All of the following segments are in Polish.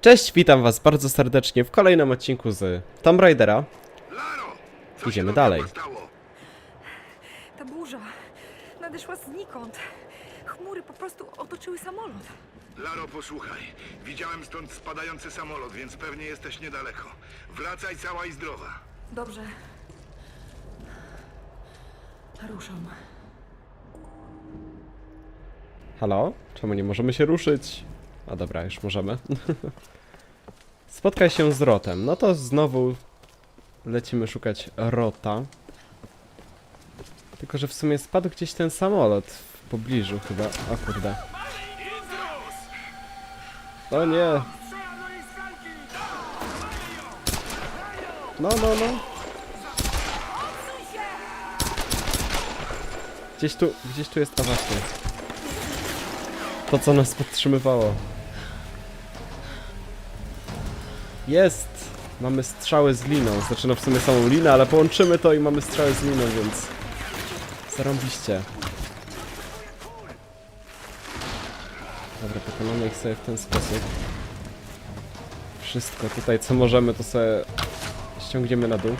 Cześć, witam was bardzo serdecznie w kolejnym odcinku z Tomb Raidera. Idziemy dalej. Ta burza nadeszła znikąd. Chmury po prostu otoczyły samolot. Laro, posłuchaj. Widziałem stąd spadający samolot, więc pewnie jesteś niedaleko. Wracaj cała i zdrowa. Dobrze. Ruszam. Halo? Czemu nie możemy się ruszyć? A dobra, już możemy. Spotkaj się z Rotem. No to znowu lecimy szukać Rota. Tylko, że w sumie spadł gdzieś ten samolot w pobliżu chyba. O kurde. O nie! No, no, no. Gdzieś tu, gdzieś tu jest, a właśnie. To, co nas podtrzymywało. Jest! Mamy strzały z liną. Znaczy, no w sumie samą linę, ale połączymy to i mamy strzały z liną, więc... Zarąbiście. Dobra, pokonamy ich sobie w ten sposób. Wszystko tutaj, co możemy, to sobie ściągniemy na dół.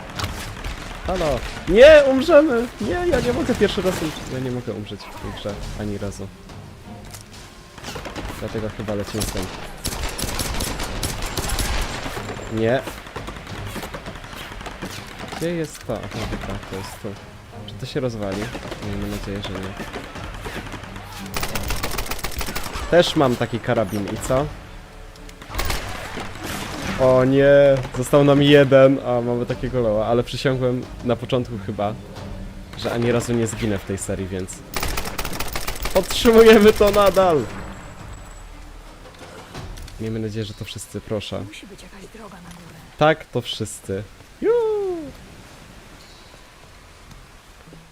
Halo! Nie! Umrzemy! Nie, ja nie mogę pierwszy raz. Ja nie mogę umrzeć w tej grze. Ani razu. Dlatego chyba lecimy stąd. Nie. Gdzie jest to? Aha, dobra, to jest tu. Czy to się rozwali? Miejmy nadzieję, że nie. Też mam taki karabin i co? O nie, został nam jeden, a mamy takiego loła, ale przysiągłem na początku chyba, że ani razu nie zginę w tej serii, więc podtrzymujemy to nadal! Miejmy nadzieję, że to wszyscy, proszę. Musi być jakaś droga na górę. Tak, to wszyscy. Juu!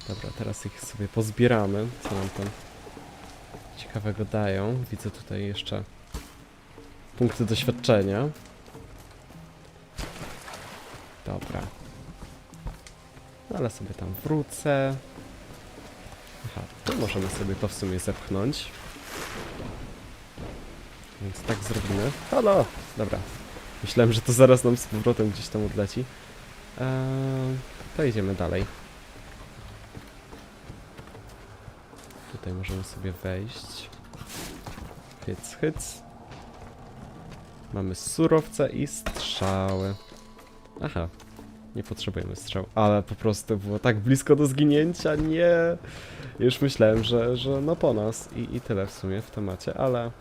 Dobra, teraz ich sobie pozbieramy. Co nam tam ciekawego dają? Widzę tutaj jeszcze punkty doświadczenia. Dobra. No, ale sobie tam wrócę. Aha, tu możemy sobie to w sumie zepchnąć. Więc tak zrobimy. Halo! Dobra, Myślałem, że to zaraz nam z powrotem gdzieś tam odleci. Eee, to idziemy dalej. Tutaj możemy sobie wejść. Hyc, hyc. Mamy surowce i strzały. Aha, nie potrzebujemy strzał. Ale po prostu było tak blisko do zginięcia, nie! Już myślałem, że, że no po nas i, i tyle w sumie w temacie, ale...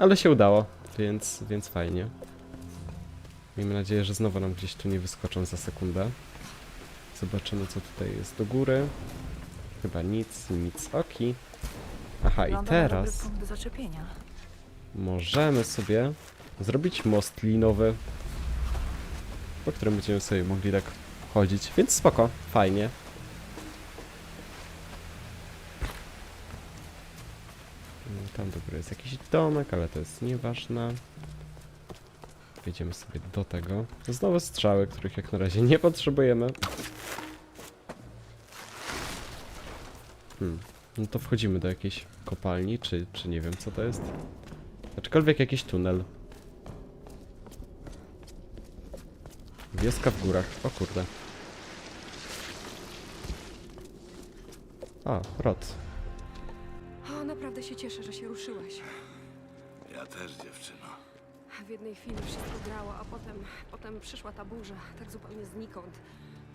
Ale się udało, więc, więc fajnie. Miejmy nadzieję, że znowu nam gdzieś tu nie wyskoczą za sekundę. Zobaczymy, co tutaj jest do góry. Chyba nic, nic, oki. Aha, i teraz możemy sobie zrobić most linowy, po którym będziemy sobie mogli tak chodzić, więc spoko, fajnie. Tam do góry jest jakiś domek, ale to jest nieważne. Wejdziemy sobie do tego. Znowu strzały, których jak na razie nie potrzebujemy. Hmm. No to wchodzimy do jakiejś kopalni, czy, czy nie wiem co to jest. Aczkolwiek jakiś tunel. Wioska w górach. O kurde. A, Rot. Się cieszę, że się ruszyłeś. Ja też, dziewczyno. W jednej chwili wszystko grało, a potem, potem przyszła ta burza, tak zupełnie znikąd.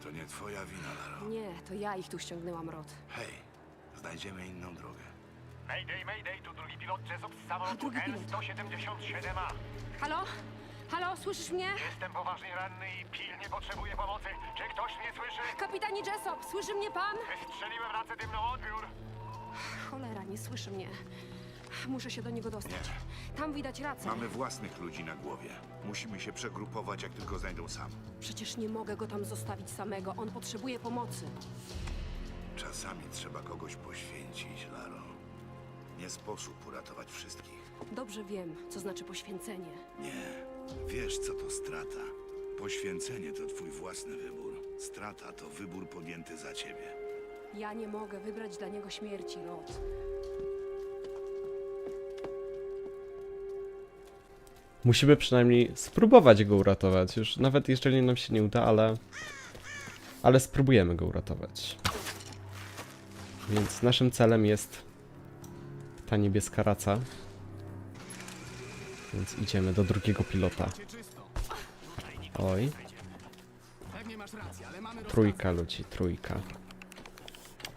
To nie twoja wina, Laro. Nie, to ja ich tu ściągnęłam, Rod. Hej, znajdziemy inną drogę. Mayday, mayday, tu drugi pilot Jessup z samolotu drugi pilot. L-177A. Halo? Halo, słyszysz mnie? Jestem poważnie ranny i pilnie potrzebuję pomocy. Czy ktoś mnie słyszy? Kapitanie Jessop, słyszy mnie pan? Wystrzeliłem racę dymną odbiór. Cholera, nie słyszy mnie. Muszę się do niego dostać. Tam widać rację. Mamy własnych ludzi na głowie. Musimy się przegrupować, jak tylko znajdą sam. Przecież nie mogę go tam zostawić samego. On potrzebuje pomocy. Czasami trzeba kogoś poświęcić, Laro. Nie sposób uratować wszystkich. Dobrze wiem, co znaczy poświęcenie. Nie. Wiesz, co to strata. Poświęcenie to twój własny wybór. Strata to wybór podjęty za ciebie. Ja nie mogę wybrać dla niego śmierci, Rod. musimy przynajmniej spróbować go uratować. Już nawet jeżeli nam się nie uda, ale. Ale spróbujemy go uratować. Więc naszym celem jest ta niebieska raca. Więc idziemy do drugiego pilota. Oj. Trójka ludzi, trójka.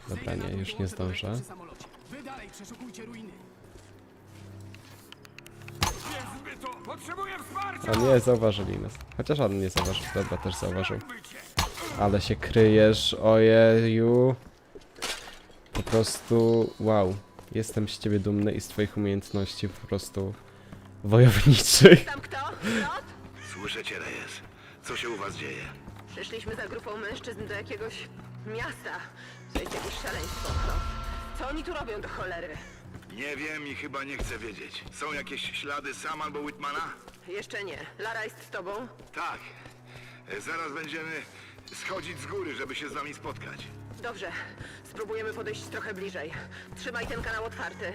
Dobra, nie, już nie zdążę. Wy dalej przeszukujcie ruiny. Potrzebuję wsparcia! A nie, zauważyli nas. Chociaż on nie zauważył, dobra, też zauważył. Ale się kryjesz, ojeju. Po prostu, wow. Jestem z ciebie dumny i z twoich umiejętności po prostu wojowniczych. Tam kto? Lot? Cię, Reyes. Co się u was dzieje? Przyszliśmy za grupą mężczyzn do jakiegoś miasta. To jest jakieś szaleństwo. No. Co oni tu robią do cholery? Nie wiem i chyba nie chcę wiedzieć. Są jakieś ślady Sam albo Whitmana? Jeszcze nie. Lara jest z tobą? Tak. E, Zaraz będziemy schodzić z góry, żeby się z wami spotkać. Dobrze. Spróbujemy podejść trochę bliżej. Trzymaj ten kanał otwarty.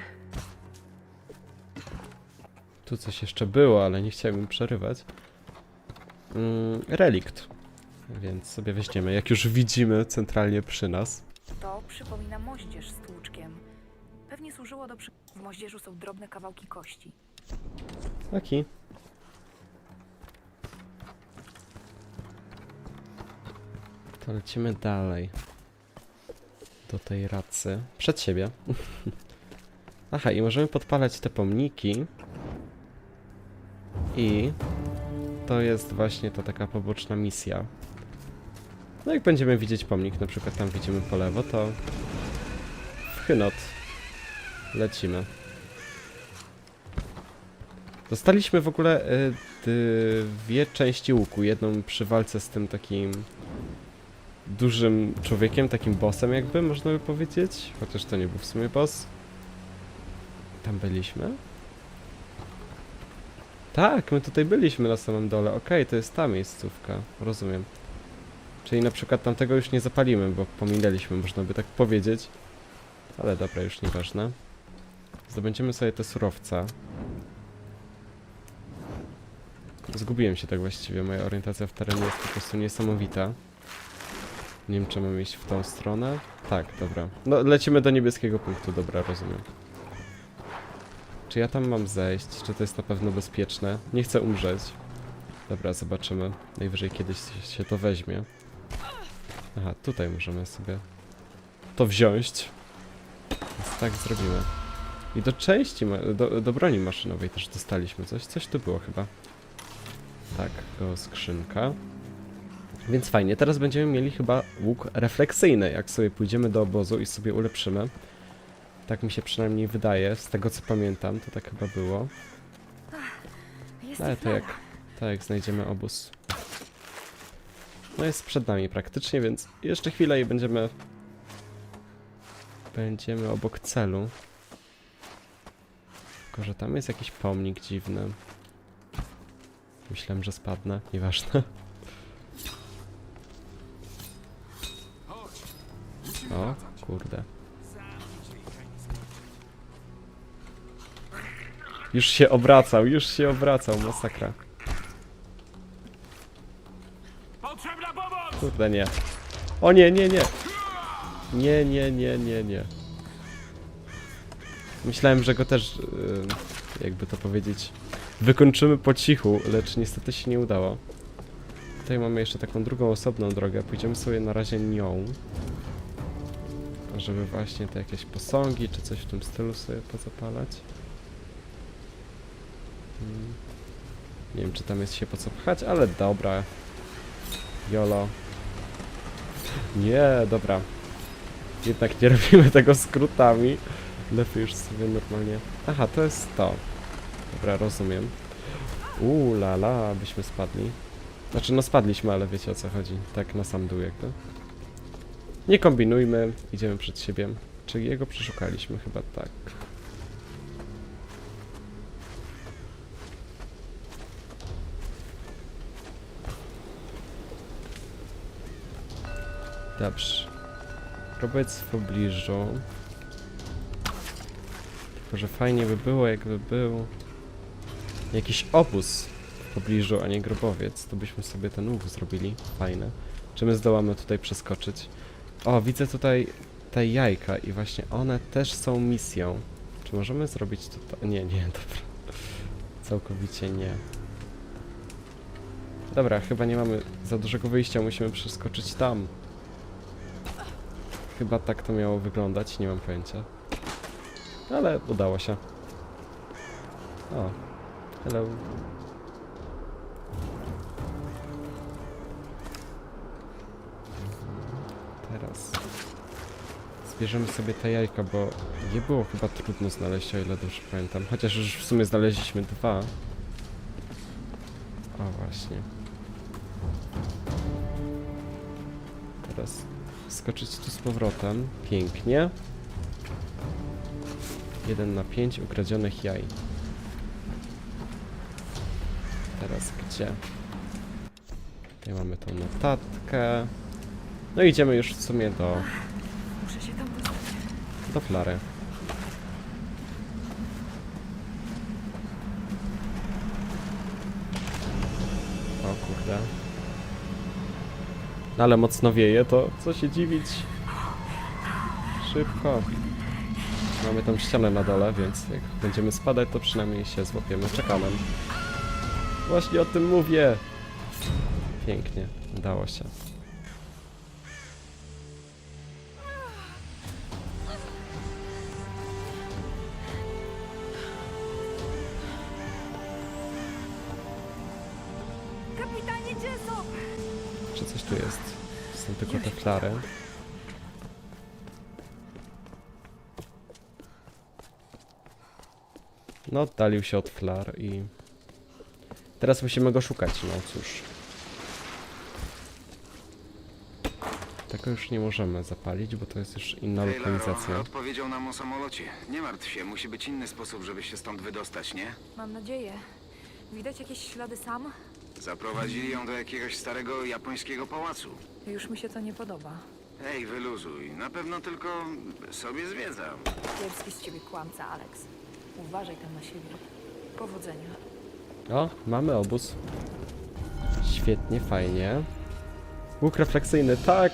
Tu coś jeszcze było, ale nie chciałem im przerywać. Mm, relikt. Więc sobie weźmiemy, jak już widzimy centralnie przy nas. Przypomina moździerz z tłuczkiem. Pewnie służyło do przy... W moździerzu są drobne kawałki kości. Taki. To lecimy dalej. Do tej racy. Przed siebie. Aha, i możemy podpalać te pomniki. I to jest właśnie ta taka poboczna misja. No jak będziemy widzieć pomnik, na przykład tam widzimy po lewo, to w lecimy. Dostaliśmy w ogóle y, dwie części łuku. Jedną przy walce z tym takim dużym człowiekiem, takim bossem jakby, można by powiedzieć. Chociaż to nie był w sumie boss. Tam byliśmy? Tak, my tutaj byliśmy na samym dole. Okej, to jest ta miejscówka. Rozumiem. Czyli na przykład tamtego już nie zapalimy, bo pominęliśmy, można by tak powiedzieć. Ale dobra, już nieważne. Zdobędziemy sobie te surowca. Zgubiłem się tak właściwie, moja orientacja w terenie jest po prostu niesamowita. Nie wiem, czy mam iść w tą stronę. Tak, dobra. No, lecimy do niebieskiego punktu, dobra, rozumiem. Czy ja tam mam zejść? Czy to jest na pewno bezpieczne? Nie chcę umrzeć. Dobra, zobaczymy. Najwyżej kiedyś się to weźmie. Aha, tutaj możemy sobie to wziąć. Więc tak zrobimy. I do części, do, do broni maszynowej też dostaliśmy coś. Coś tu było chyba. Tak, go skrzynka. Więc fajnie, teraz będziemy mieli chyba łuk refleksyjny, jak sobie pójdziemy do obozu i sobie ulepszymy. Tak mi się przynajmniej wydaje, z tego co pamiętam, to tak chyba było. Jest Ale ich to jak, to jak znajdziemy obóz. No jest przed nami praktycznie, więc jeszcze chwilę i będziemy... Będziemy obok celu. Tylko, że tam jest jakiś pomnik dziwny. Myślałem, że spadnę, nieważne. O, kurde. Już się obracał, już się obracał, masakra. Potrzebna pomoc! Kurde, nie. O nie, nie, nie. Nie, nie, nie, nie, nie. Myślałem, że go też, yy, jakby to powiedzieć, wykończymy po cichu, lecz niestety się nie udało. Tutaj mamy jeszcze taką drugą osobną drogę. Pójdziemy sobie na razie nią. Żeby właśnie te jakieś posągi czy coś w tym stylu sobie pozapalać. Hmm. Nie wiem, czy tam jest się po co pchać, ale dobra. Jolo. Nie, dobra. Jednak nie robimy tego skrótami. Lepiej już sobie normalnie... Aha, to jest to. Dobra, rozumiem. Uuu, la la, byśmy spadli. Znaczy, no spadliśmy, ale wiecie o co chodzi. Tak na sam dół jakby. Nie kombinujmy, idziemy przed siebie. Czy jego przeszukaliśmy? Chyba tak. Dobrze. Robec w pobliżu. Tylko, że fajnie by było, jakby był jakiś obóz w pobliżu, a nie grobowiec, to byśmy sobie ten łuk zrobili. Fajne. Czy my zdołamy tutaj przeskoczyć? O, widzę tutaj te jajka i właśnie one też są misją. Czy możemy zrobić to? Nie, nie, dobra. Całkowicie nie. Dobra, chyba nie mamy za dużego wyjścia, musimy przeskoczyć tam. Chyba tak to miało wyglądać, nie mam pojęcia. Ale udało się. O, hello. Teraz zbierzemy sobie te jajka, bo nie było chyba trudno znaleźć, o ile dobrze pamiętam. Chociaż już w sumie znaleźliśmy dwa. O, właśnie. Teraz skoczyć tu z powrotem. Pięknie. 1 na 5 ukradzionych jaj. Teraz gdzie? Tutaj mamy tą notatkę. No idziemy już w sumie do, Muszę się tam dostać. do Flary. O kurde. No ale mocno wieje, to co się dziwić. Szybko. Mamy tą ścianę na dole, więc jak będziemy spadać, to przynajmniej się złapiemy czekanem. Właśnie o tym mówię. Pięknie, udało się. Flary. No, oddalił się od flar i... Teraz musimy go szukać, no cóż. Tego już nie możemy zapalić, bo to jest już inna lokalizacja. Taylor odpowiedział nam o samolocie. Nie martw się, musi być inny sposób, żeby się stąd wydostać, nie? Mam nadzieję. Widać jakieś ślady sam? Zaprowadzili ją do jakiegoś starego japońskiego pałacu. Już mi się to nie podoba. Ej, wyluzuj. Na pewno tylko sobie zwiedzam. Kiepski z ciebie kłamca, Alex. Uważaj tam na siebie. Powodzenia. O, mamy obóz. Świetnie, fajnie. Łuk refleksyjny, tak!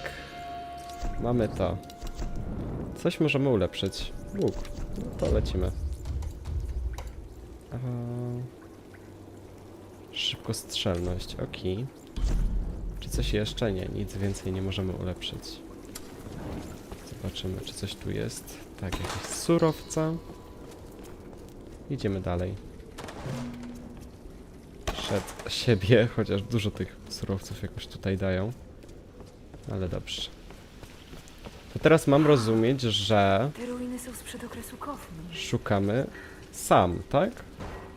Mamy to. Coś możemy ulepszyć. Łuk. No to lecimy. Szybkostrzelność, ok. Czy coś jeszcze? Nie, nic więcej nie możemy ulepszyć. Zobaczymy, czy coś tu jest. Tak, jakieś surowca. Idziemy dalej przed siebie, chociaż dużo tych surowców jakoś tutaj dają. Ale dobrze. To teraz mam rozumieć, że Te ruiny są sprzed okresu szukamy sam, tak?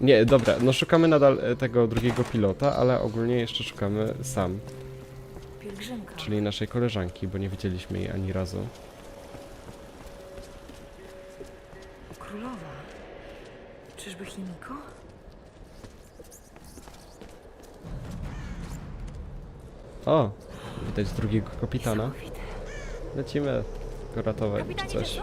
Nie, dobra, no szukamy nadal e, tego drugiego pilota, ale ogólnie jeszcze szukamy sam, Pielgrzymka. czyli naszej koleżanki, bo nie widzieliśmy jej ani razu. Królowa. Czyżby Chimiko? O, widać drugiego kapitana. Niesamowite. Lecimy go ratować czy Kapitanie coś.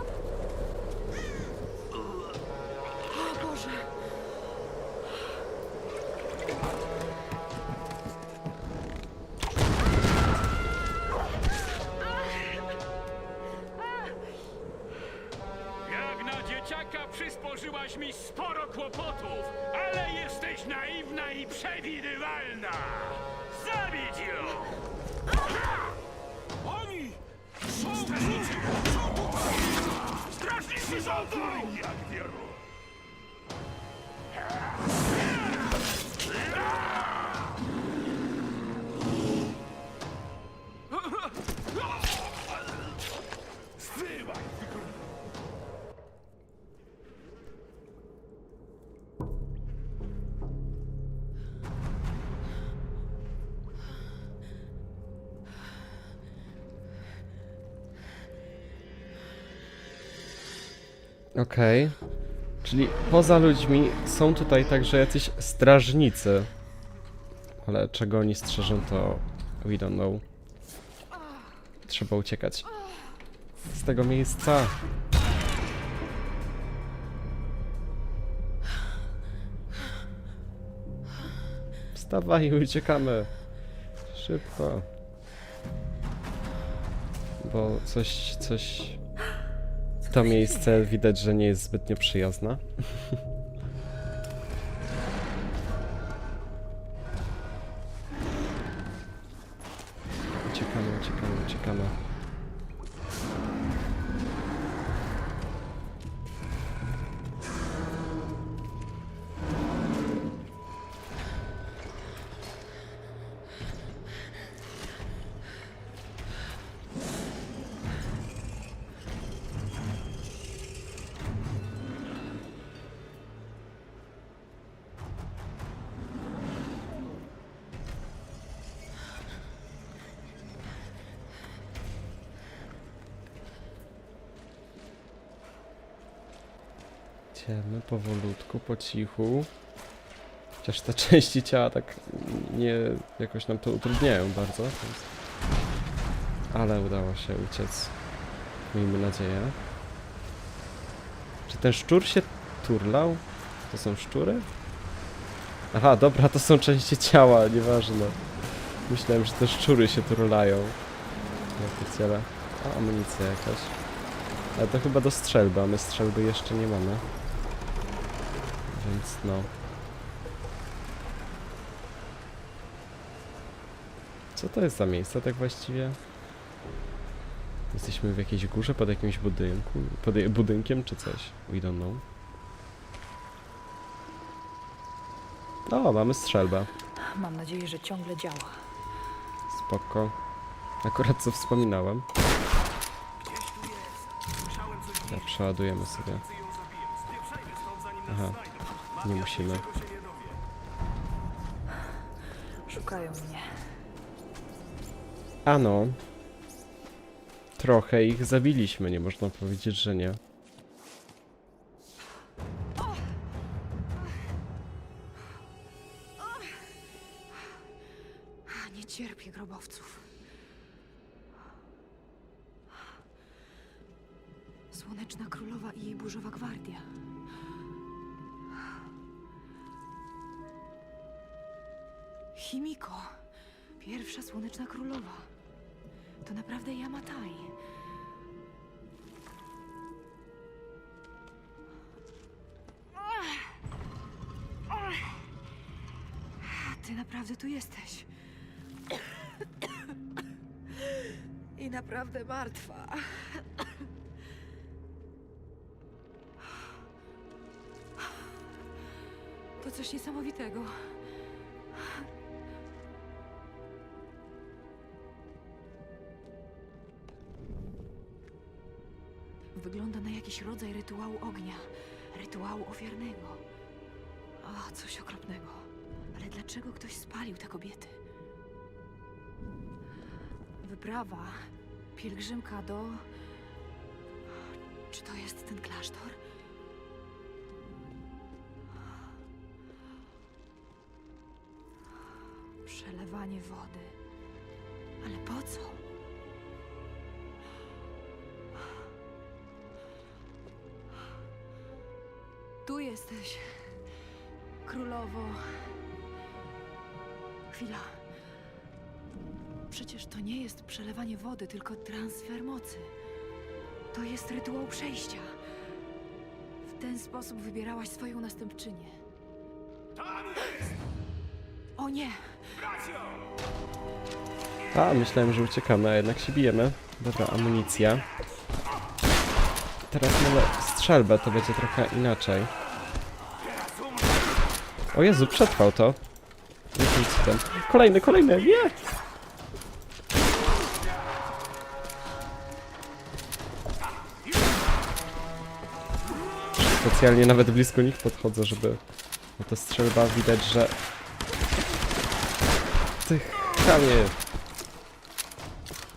Okej. Czyli poza ludźmi są tutaj także jacyś strażnicy. Ale czego oni strzeżą, to we don't know. Trzeba uciekać z tego miejsca. Wstawaj uciekamy. Szybko. Bo coś, coś... To miejsce widać, że nie jest zbytnio przyjazne. Idziemy powolutku, po cichu. Chociaż te części ciała tak nie jakoś nam to utrudniają bardzo. Więc... Ale udało się uciec. Miejmy nadzieję. Czy ten szczur się turlał? To są szczury? Aha, dobra, to są części ciała, nieważne. Myślałem, że te szczury się turlają. Jak to ciele. A, amunicja jakaś. Ale to chyba do strzelby, a my strzelby jeszcze nie mamy. Więc no. Co to jest za miejsce tak właściwie? Jesteśmy w jakiejś górze pod jakimś budynku, pod budynkiem czy coś? We don't know. O, mamy strzelbę. Mam nadzieję, że ciągle działa. Spoko. Akurat co wspominałem. Ja przeładujemy sobie. Aha, nie musimy. Szukają mnie. Ano. Trochę ich zabiliśmy, nie można powiedzieć, że nie. Nie naprawdę Yamatai. Ty naprawdę tu jesteś. I naprawdę martwa. To coś niesamowitego. Wygląda na jakiś rodzaj rytuału ognia, rytuału ofiarnego. O, coś okropnego. Ale dlaczego ktoś spalił te kobiety? Wyprawa, pielgrzymka do. Czy to jest ten klasztor? Przelewanie wody. Ale po co? Tu jesteś, królowo. Chwila. Przecież to nie jest przelewanie wody, tylko transfer mocy. To jest rytuał przejścia. W ten sposób wybierałaś swoją następczynię. O nie! A, myślałem, że uciekamy, a jednak się bijemy. Dobra, amunicja. Teraz mamy strzelbę, to będzie trochę inaczej. O Jezu, przetrwał to. Jakim. Kolejny, kolejny, nie! Specjalnie nawet blisko nich podchodzę, żeby... Bo to strzelba widać, że... Tych chamie...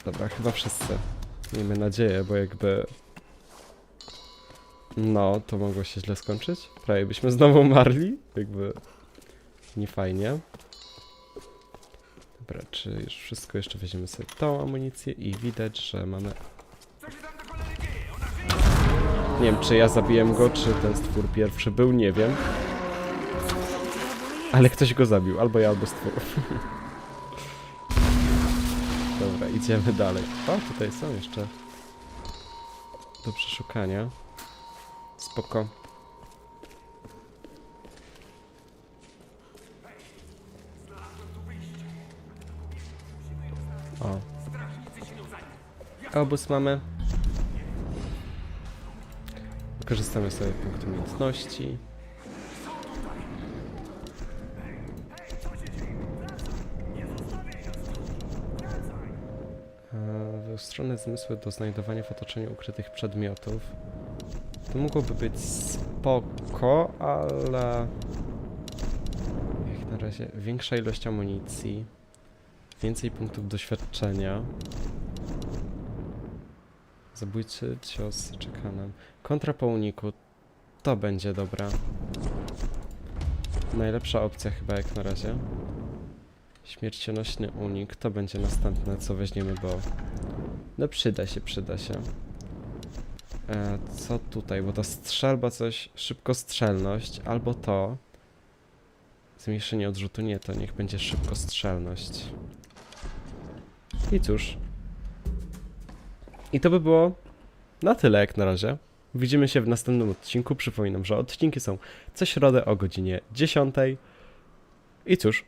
Dobra, chyba wszyscy. Miejmy nadzieję, bo jakby... No, to mogło się źle skończyć. Prawie byśmy znowu umarli. Jakby... Nie fajnie. Dobra, czy już wszystko? Jeszcze weźmiemy sobie tą amunicję i widać, że mamy... Nie wiem, czy ja zabiłem go, czy ten stwór pierwszy był, nie wiem. Ale ktoś go zabił, albo ja, albo stwór. Dobra, idziemy dalej. O, tutaj są jeszcze do przeszukania. Spoko. O. Obóz mamy. Wykorzystamy sobie punkt umiejętności. E, Wyostrzone zmysły do znajdowania w otoczeniu ukrytych przedmiotów. To mogłoby być spoko, ale... Jak na razie większa ilość amunicji. Więcej punktów doświadczenia. Zabójczy cios czeka nam. Kontra po uniku. To będzie dobra. Najlepsza opcja chyba jak na razie. Śmiercionośny unik. To będzie następne, co weźmiemy, bo... No przyda się, przyda się. E, co tutaj? Bo to strzelba coś... Szybkostrzelność. Albo to. Zmniejszenie odrzutu nie, to niech będzie szybkostrzelność. I cóż. I to by było na tyle jak na razie. Widzimy się w następnym odcinku. Przypominam, że odcinki są co środę o godzinie 10. I cóż,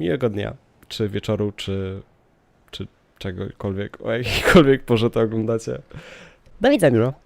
miłego dnia, czy wieczoru, czy, czy czegokolwiek, o jakiejkolwiek porze to oglądacie. Do widzenia.